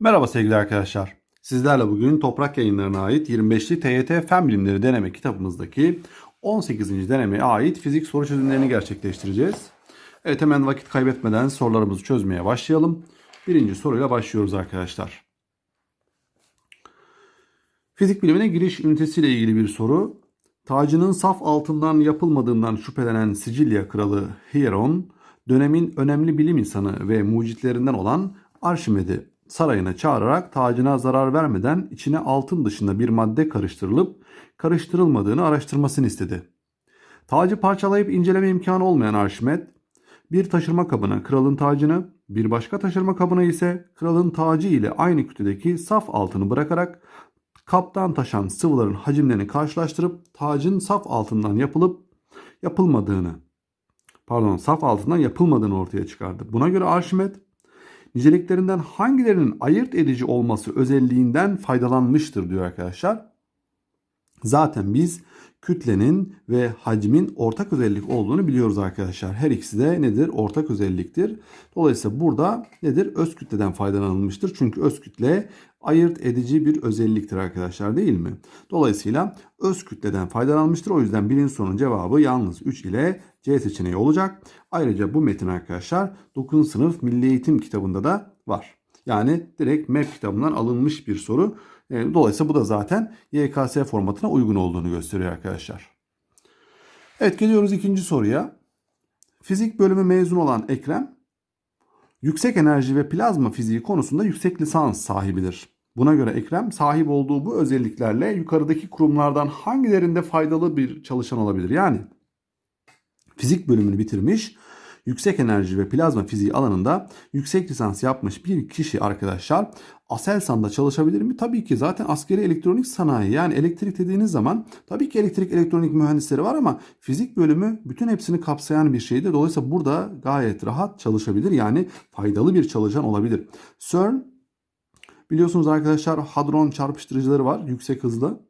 Merhaba sevgili arkadaşlar. Sizlerle bugün Toprak Yayınları'na ait 25'li TYT Fen Bilimleri deneme kitabımızdaki 18. denemeye ait fizik soru çözümlerini gerçekleştireceğiz. Evet hemen vakit kaybetmeden sorularımızı çözmeye başlayalım. Birinci soruyla başlıyoruz arkadaşlar. Fizik bilimine giriş ünitesiyle ilgili bir soru. Tacının saf altından yapılmadığından şüphelenen Sicilya kralı Hieron, dönemin önemli bilim insanı ve mucitlerinden olan Arşimed'i sarayına çağırarak tacına zarar vermeden içine altın dışında bir madde karıştırılıp karıştırılmadığını araştırmasını istedi. Tacı parçalayıp inceleme imkanı olmayan Arşimed, bir taşırma kabına kralın tacını, bir başka taşırma kabına ise kralın tacı ile aynı kütledeki saf altını bırakarak kaptan taşan sıvıların hacimlerini karşılaştırıp tacın saf altından yapılıp yapılmadığını pardon saf altından yapılmadığını ortaya çıkardı. Buna göre Arşimed niceliklerinden hangilerinin ayırt edici olması özelliğinden faydalanmıştır diyor arkadaşlar. Zaten biz kütlenin ve hacmin ortak özellik olduğunu biliyoruz arkadaşlar. Her ikisi de nedir? Ortak özelliktir. Dolayısıyla burada nedir? Öz kütleden faydalanılmıştır. Çünkü öz kütle ayırt edici bir özelliktir arkadaşlar değil mi? Dolayısıyla öz kütleden faydalanmıştır. O yüzden birinci sorunun cevabı yalnız 3 ile C seçeneği olacak. Ayrıca bu metin arkadaşlar 9. sınıf Milli Eğitim kitabında da var. Yani direkt MEP kitabından alınmış bir soru. E, Dolayısıyla bu da zaten YKS formatına uygun olduğunu gösteriyor arkadaşlar. Evet geliyoruz ikinci soruya. Fizik bölümü mezun olan Ekrem, yüksek enerji ve plazma fiziği konusunda yüksek lisans sahibidir. Buna göre Ekrem sahip olduğu bu özelliklerle yukarıdaki kurumlardan hangilerinde faydalı bir çalışan olabilir? Yani fizik bölümünü bitirmiş, yüksek enerji ve plazma fiziği alanında yüksek lisans yapmış bir kişi arkadaşlar Aselsan'da çalışabilir mi? Tabii ki zaten askeri elektronik sanayi yani elektrik dediğiniz zaman tabii ki elektrik elektronik mühendisleri var ama fizik bölümü bütün hepsini kapsayan bir şeydir. Dolayısıyla burada gayet rahat çalışabilir yani faydalı bir çalışan olabilir. CERN biliyorsunuz arkadaşlar hadron çarpıştırıcıları var yüksek hızlı.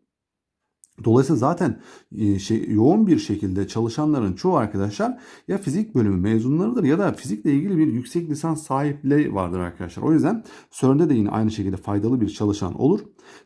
Dolayısıyla zaten e, şey, yoğun bir şekilde çalışanların çoğu arkadaşlar ya fizik bölümü mezunlarıdır ya da fizikle ilgili bir yüksek lisans sahipliği vardır arkadaşlar. O yüzden CERN'de de yine aynı şekilde faydalı bir çalışan olur.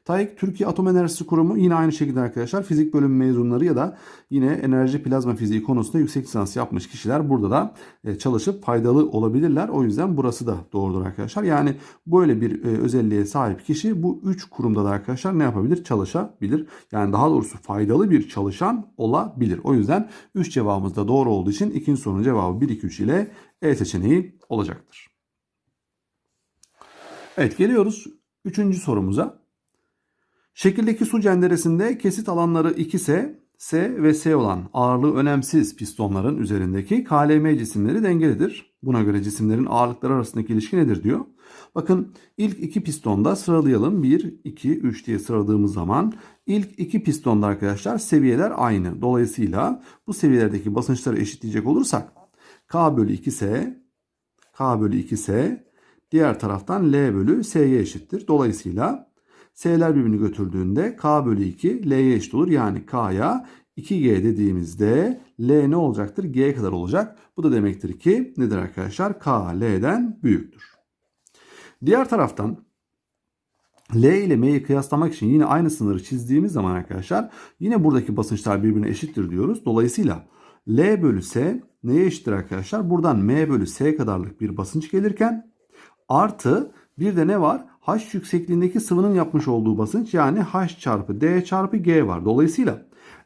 TAEK Türkiye Atom Enerjisi Kurumu yine aynı şekilde arkadaşlar fizik bölümü mezunları ya da yine enerji plazma fiziği konusunda yüksek lisans yapmış kişiler burada da e, çalışıp faydalı olabilirler. O yüzden burası da doğrudur arkadaşlar. Yani böyle bir e, özelliğe sahip kişi bu üç kurumda da arkadaşlar ne yapabilir? Çalışabilir. Yani daha doğrusu faydalı bir çalışan olabilir. O yüzden 3 cevabımız da doğru olduğu için ikinci sorunun cevabı 1 2 3 ile E seçeneği olacaktır. Evet geliyoruz 3. sorumuza. Şekildeki su cenderesinde kesit alanları 2S, S ve S olan ağırlığı önemsiz pistonların üzerindeki KLM cisimleri dengelidir. Buna göre cisimlerin ağırlıkları arasındaki ilişki nedir diyor. Bakın ilk iki pistonda sıralayalım. 1, 2, 3 diye sıraladığımız zaman ilk iki pistonda arkadaşlar seviyeler aynı. Dolayısıyla bu seviyelerdeki basınçları eşitleyecek olursak K bölü 2S, K bölü 2S diğer taraftan L bölü S'ye eşittir. Dolayısıyla S'ler birbirini götürdüğünde K bölü 2 L'ye eşit olur. Yani K'ya 2G dediğimizde L ne olacaktır? G kadar olacak. Bu da demektir ki nedir arkadaşlar? K L'den büyüktür. Diğer taraftan L ile M'yi kıyaslamak için yine aynı sınırı çizdiğimiz zaman arkadaşlar yine buradaki basınçlar birbirine eşittir diyoruz. Dolayısıyla L bölü S neye eşittir arkadaşlar? Buradan M bölü S kadarlık bir basınç gelirken artı bir de ne var? H yüksekliğindeki sıvının yapmış olduğu basınç yani H çarpı D çarpı G var. Dolayısıyla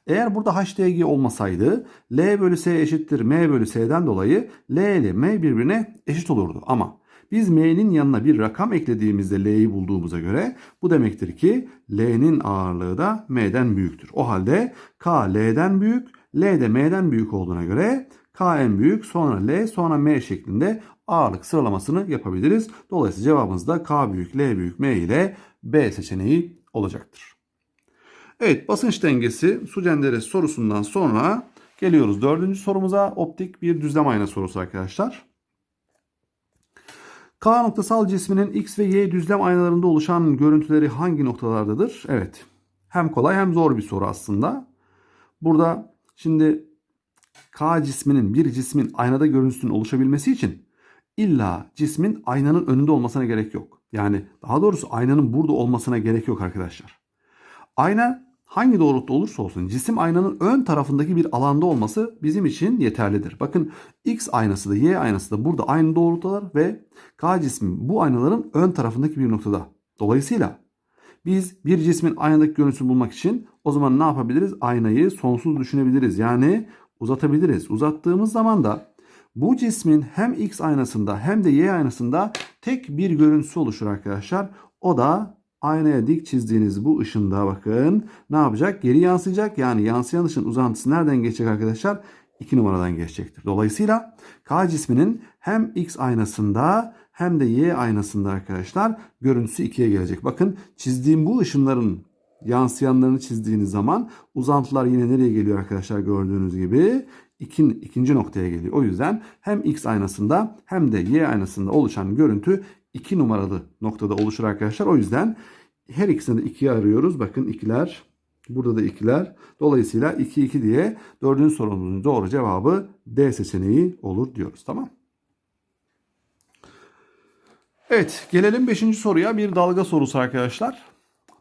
eğer burada HDG olmasaydı L bölü S eşittir M bölü S'den dolayı L ile M birbirine eşit olurdu. Ama biz M'nin yanına bir rakam eklediğimizde L'yi bulduğumuza göre bu demektir ki L'nin ağırlığı da M'den büyüktür. O halde K L'den büyük, L de M'den büyük olduğuna göre K en büyük sonra L sonra M şeklinde ağırlık sıralamasını yapabiliriz. Dolayısıyla cevabımız da K büyük, L büyük, M ile B seçeneği olacaktır. Evet basınç dengesi su cenderesi sorusundan sonra geliyoruz dördüncü sorumuza optik bir düzlem ayna sorusu arkadaşlar. K noktasal cisminin X ve Y düzlem aynalarında oluşan görüntüleri hangi noktalardadır? Evet. Hem kolay hem zor bir soru aslında. Burada şimdi K cisminin bir cismin aynada görüntüsünün oluşabilmesi için illa cismin aynanın önünde olmasına gerek yok. Yani daha doğrusu aynanın burada olmasına gerek yok arkadaşlar. Ayna hangi doğrultuda olursa olsun cisim aynanın ön tarafındaki bir alanda olması bizim için yeterlidir. Bakın X aynası da Y aynası da burada aynı doğrultudalar ve K cismi bu aynaların ön tarafındaki bir noktada. Dolayısıyla biz bir cismin aynadaki görüntüsünü bulmak için o zaman ne yapabiliriz? Aynayı sonsuz düşünebiliriz. Yani uzatabiliriz. Uzattığımız zaman da bu cismin hem X aynasında hem de Y aynasında tek bir görüntüsü oluşur arkadaşlar. O da aynaya dik çizdiğiniz bu ışında bakın ne yapacak? Geri yansıyacak. Yani yansıyan ışın uzantısı nereden geçecek arkadaşlar? 2 numaradan geçecektir. Dolayısıyla K cisminin hem X aynasında hem de Y aynasında arkadaşlar görüntüsü 2'ye gelecek. Bakın çizdiğim bu ışınların yansıyanlarını çizdiğiniz zaman uzantılar yine nereye geliyor arkadaşlar gördüğünüz gibi ikin, ikinci noktaya geliyor. O yüzden hem X aynasında hem de Y aynasında oluşan görüntü 2 numaralı noktada oluşur arkadaşlar. O yüzden her ikisini de 2'ye arıyoruz. Bakın ikiler burada da ikiler. Dolayısıyla 2 2 diye dördüncü sorumuzun doğru cevabı D seçeneği olur diyoruz. Tamam. Evet gelelim 5. soruya bir dalga sorusu arkadaşlar.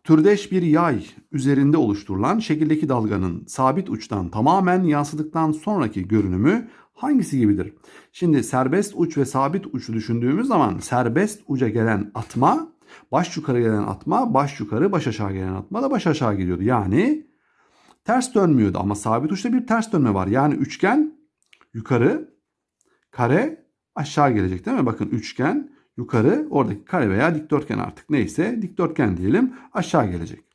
Türdeş bir yay üzerinde oluşturulan şekildeki dalganın sabit uçtan tamamen yansıdıktan sonraki görünümü hangisi gibidir? Şimdi serbest uç ve sabit uçu düşündüğümüz zaman serbest uca gelen atma, baş yukarı gelen atma, baş yukarı, baş aşağı gelen atma da baş aşağı gidiyordu. Yani ters dönmüyordu ama sabit uçta bir ters dönme var. Yani üçgen yukarı, kare aşağı gelecek değil mi? Bakın üçgen yukarı oradaki kare veya dikdörtgen artık neyse dikdörtgen diyelim aşağı gelecek.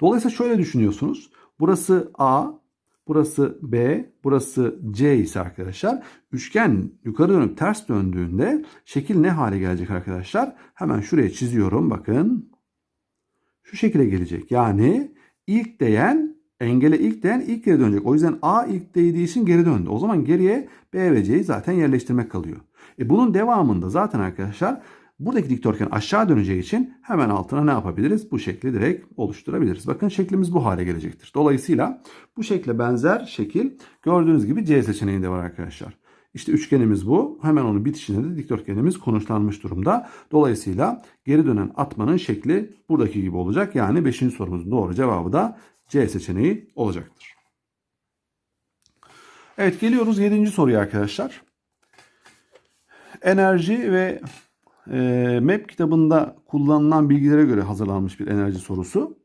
Dolayısıyla şöyle düşünüyorsunuz. Burası A, burası B, burası C ise arkadaşlar üçgen yukarı dönüp ters döndüğünde şekil ne hale gelecek arkadaşlar? Hemen şuraya çiziyorum bakın. Şu şekilde gelecek. Yani ilk değen engele ilk değen ilk geri dönecek. O yüzden A ilk değdiği için geri döndü. O zaman geriye B ve C'yi zaten yerleştirmek kalıyor. E bunun devamında zaten arkadaşlar buradaki dikdörtgen aşağı döneceği için hemen altına ne yapabiliriz? Bu şekli direkt oluşturabiliriz. Bakın şeklimiz bu hale gelecektir. Dolayısıyla bu şekle benzer şekil gördüğünüz gibi C seçeneğinde var arkadaşlar. İşte üçgenimiz bu. Hemen onun bitişinde de dikdörtgenimiz konuşlanmış durumda. Dolayısıyla geri dönen atmanın şekli buradaki gibi olacak. Yani 5. sorumuzun doğru cevabı da C seçeneği olacaktır. Evet geliyoruz 7. soruya arkadaşlar. Enerji ve e, MEP kitabında kullanılan bilgilere göre hazırlanmış bir enerji sorusu.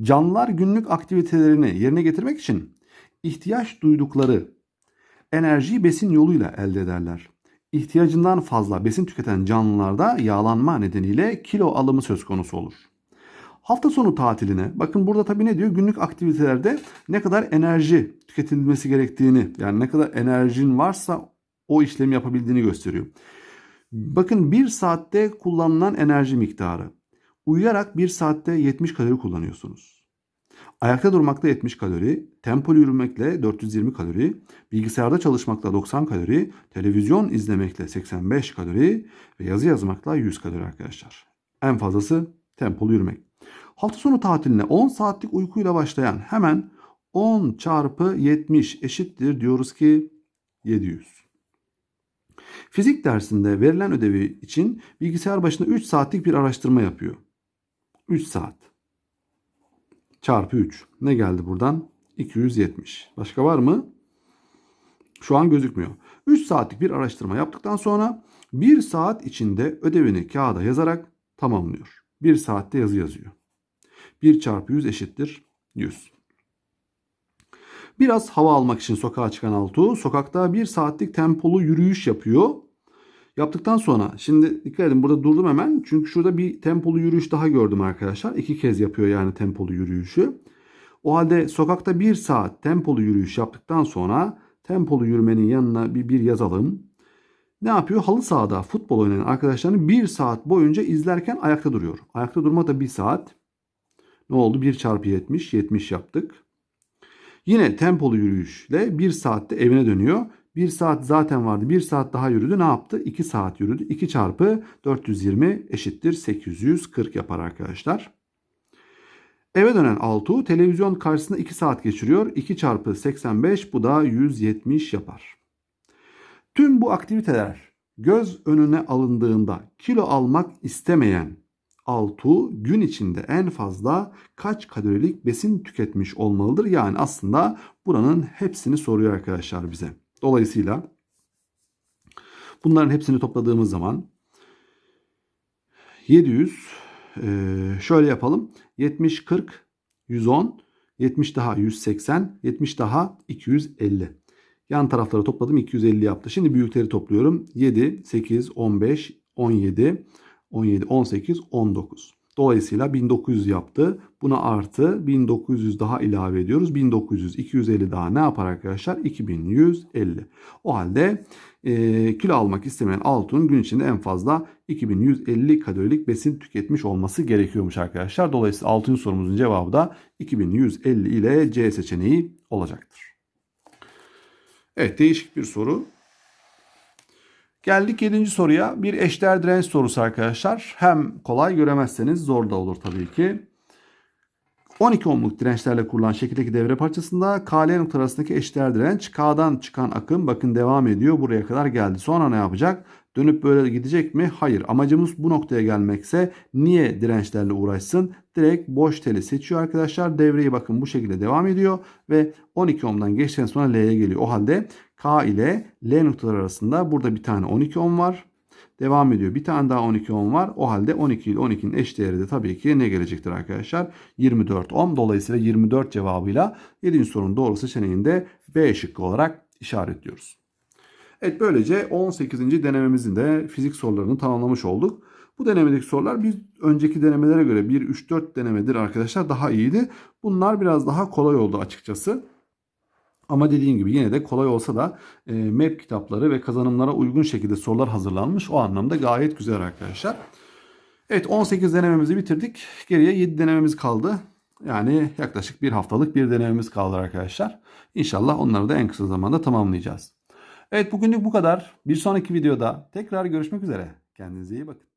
Canlılar günlük aktivitelerini yerine getirmek için ihtiyaç duydukları enerjiyi besin yoluyla elde ederler. İhtiyacından fazla besin tüketen canlılarda yağlanma nedeniyle kilo alımı söz konusu olur. Hafta sonu tatiline bakın burada tabii ne diyor? Günlük aktivitelerde ne kadar enerji tüketilmesi gerektiğini yani ne kadar enerjin varsa o işlemi yapabildiğini gösteriyor. Bakın bir saatte kullanılan enerji miktarı. Uyuyarak bir saatte 70 kalori kullanıyorsunuz. Ayakta durmakta 70 kalori, tempolu yürümekle 420 kalori, bilgisayarda çalışmakla 90 kalori, televizyon izlemekle 85 kalori ve yazı yazmakla 100 kalori arkadaşlar. En fazlası tempolu yürümek. Hafta sonu tatiline 10 saatlik uykuyla başlayan hemen 10 çarpı 70 eşittir diyoruz ki 700. Fizik dersinde verilen ödevi için bilgisayar başında 3 saatlik bir araştırma yapıyor. 3 saat. Çarpı 3. Ne geldi buradan? 270. Başka var mı? Şu an gözükmüyor. 3 saatlik bir araştırma yaptıktan sonra 1 saat içinde ödevini kağıda yazarak tamamlıyor. 1 saatte yazı yazıyor. 1 çarpı 100 eşittir 100. Biraz hava almak için sokağa çıkan Altuğ sokakta 1 saatlik tempolu yürüyüş yapıyor. Yaptıktan sonra şimdi dikkat edin burada durdum hemen. Çünkü şurada bir tempolu yürüyüş daha gördüm arkadaşlar. İki kez yapıyor yani tempolu yürüyüşü. O halde sokakta bir saat tempolu yürüyüş yaptıktan sonra tempolu yürümenin yanına bir, bir yazalım. Ne yapıyor? Halı sahada futbol oynayan arkadaşlarını bir saat boyunca izlerken ayakta duruyor. Ayakta durma da bir saat. Ne oldu? 1 çarpı 70. 70 yaptık. Yine tempolu yürüyüşle bir saatte evine dönüyor. 1 saat zaten vardı. 1 saat daha yürüdü. Ne yaptı? 2 saat yürüdü. 2 çarpı 420 eşittir 840 yapar arkadaşlar. Eve dönen Altuğ televizyon karşısında 2 saat geçiriyor. 2 çarpı 85 bu da 170 yapar. Tüm bu aktiviteler göz önüne alındığında kilo almak istemeyen Altuğ gün içinde en fazla kaç kalorilik besin tüketmiş olmalıdır? Yani aslında buranın hepsini soruyor arkadaşlar bize. Dolayısıyla bunların hepsini topladığımız zaman 700 eee, şöyle yapalım. 70 40 110 70 daha 180 70 daha 250. Yan tarafları topladım 250 yaptı. Şimdi büyükleri topluyorum. 7 8 15 17 17 18 19. Dolayısıyla 1900 yaptı. Buna artı 1900 daha ilave ediyoruz. 1900 250 daha ne yapar arkadaşlar? 2150. O halde e, kilo almak istemeyen Altun gün içinde en fazla 2150 kalorilik besin tüketmiş olması gerekiyormuş arkadaşlar. Dolayısıyla 6. sorumuzun cevabı da 2150 ile C seçeneği olacaktır. Evet değişik bir soru. Geldik 7. soruya. Bir eşdeğer direnç sorusu arkadaşlar. Hem kolay göremezseniz zor da olur tabii ki. 12 ohmluk dirençlerle kurulan şekildeki devre parçasında KL noktaları arasındaki eşdeğer direnç K'dan çıkan akım bakın devam ediyor. Buraya kadar geldi. Sonra ne yapacak? Dönüp böyle gidecek mi? Hayır. Amacımız bu noktaya gelmekse niye dirençlerle uğraşsın? Direkt boş teli seçiyor arkadaşlar. Devreyi bakın bu şekilde devam ediyor ve 12 ohmdan geçtikten sonra L'ye geliyor. O halde K ile L noktaları arasında burada bir tane 12 ohm var. Devam ediyor. Bir tane daha 12 ohm var. O halde 12 ile 12'nin eş değeri de tabii ki ne gelecektir arkadaşlar? 24 ohm. Dolayısıyla 24 cevabıyla 7. sorunun doğru seçeneğinde B şıkkı olarak işaretliyoruz. Evet böylece 18. denememizin de fizik sorularını tamamlamış olduk. Bu denemedeki sorular bir önceki denemelere göre 1-3-4 denemedir arkadaşlar daha iyiydi. Bunlar biraz daha kolay oldu açıkçası. Ama dediğim gibi yine de kolay olsa da e, map kitapları ve kazanımlara uygun şekilde sorular hazırlanmış. O anlamda gayet güzel arkadaşlar. Evet 18 denememizi bitirdik. Geriye 7 denememiz kaldı. Yani yaklaşık bir haftalık bir denememiz kaldı arkadaşlar. İnşallah onları da en kısa zamanda tamamlayacağız. Evet bugünlük bu kadar. Bir sonraki videoda tekrar görüşmek üzere. Kendinize iyi bakın.